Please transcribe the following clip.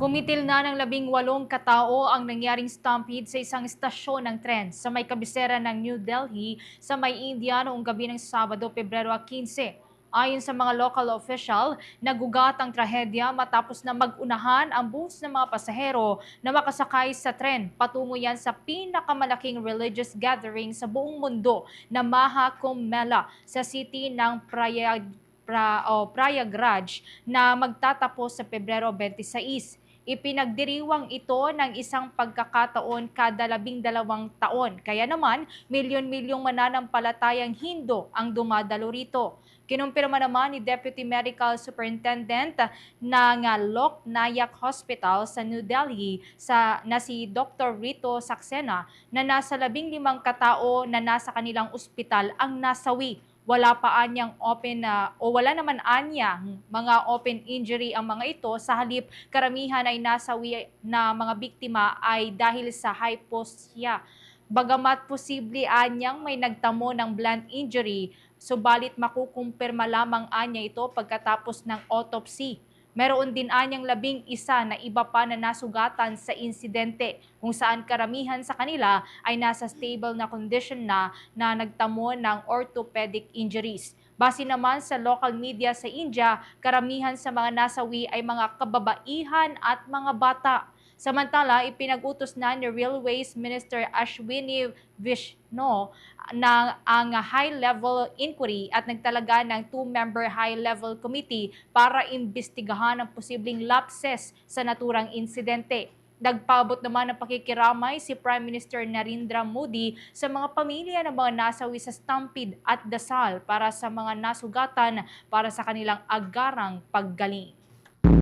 Kumitil na ng labing walong katao ang nangyaring stampede sa isang istasyon ng tren sa may kabisera ng New Delhi sa may India noong gabi ng Sabado, Pebrero 15. Ayon sa mga local official, nagugat ang trahedya matapos na magunahan ang bus ng mga pasahero na makasakay sa tren. Patungo yan sa pinakamalaking religious gathering sa buong mundo na Maha Kumbh Mela sa city ng Prayag pra, o Prayagraj na magtatapos sa Pebrero 26. Ipinagdiriwang ito ng isang pagkakataon kada labing dalawang taon. Kaya naman, milyon-milyong mananampalatayang Hindo ang dumadalo rito. Kinumpirma naman ni Deputy Medical Superintendent ng uh, Lok Nayak Hospital sa New Delhi sa, na si Dr. Rito Saxena na nasa labing limang katao na nasa kanilang ospital ang nasawi wala pa anyang open na o wala naman anyang mga open injury ang mga ito sa halip karamihan ay nasawi na mga biktima ay dahil sa hypoxia. Bagamat posible anyang may nagtamo ng blunt injury, subalit makukumpirma lamang anya ito pagkatapos ng autopsy. Meron din anyang labing isa na iba pa na nasugatan sa insidente kung saan karamihan sa kanila ay nasa stable na condition na na nagtamo ng orthopedic injuries. Base naman sa local media sa India, karamihan sa mga nasawi ay mga kababaihan at mga bata. Samantala, ipinag-utos na ni Railways Minister Ashwini Vishnu na ang high-level inquiry at nagtalaga ng two-member high-level committee para imbestigahan ang posibleng lapses sa naturang insidente. Nagpabot naman ng pakikiramay si Prime Minister Narendra Modi sa mga pamilya ng mga nasawi sa stampede at dasal para sa mga nasugatan para sa kanilang agarang paggaling.